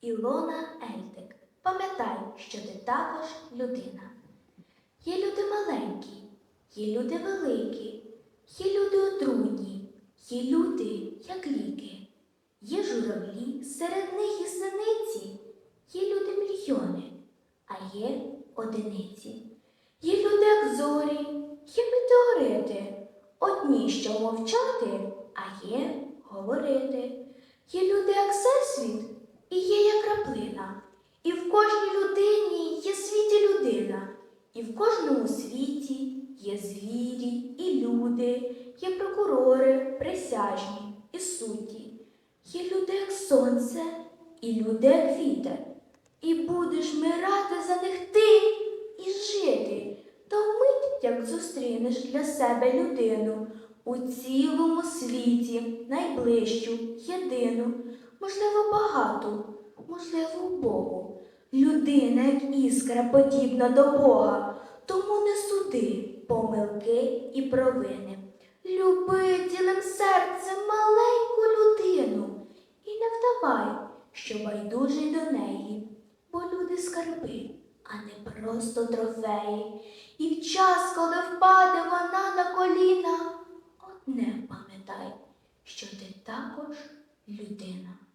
Ілона Ельтик, пам'ятай, що ти також людина. Є люди маленькі, є люди великі, є люди отруйні, є люди, як ліки. Є журавлі, серед них і синиці, є люди мільйони, а є одиниці. Є люди, як зорі, є метеорити, одні, що мовчати, а є говорити. Є люди, як всесвіт, і є як краплина. І в кожній людині є світі людина, і в кожному світі є звірі, і люди, є прокурори, присяжні і судді. Є люди, як сонце, і люди, як вітер. І будеш мирати за них ти і жити, та вмить, як зустрінеш для себе людину у цілому світі, найближчу, єдину, можливо, багату, можливо, Богу. Людина, як іскра, подібна до Бога, тому не суди помилки і провини. Люби цілим серцем маленьку людину і не вдавай, що байдужий до неї, бо люди скарби, а не просто трофеї. І в час, коли впаде вона на коліна, одне пам'ятай, що ти також людина.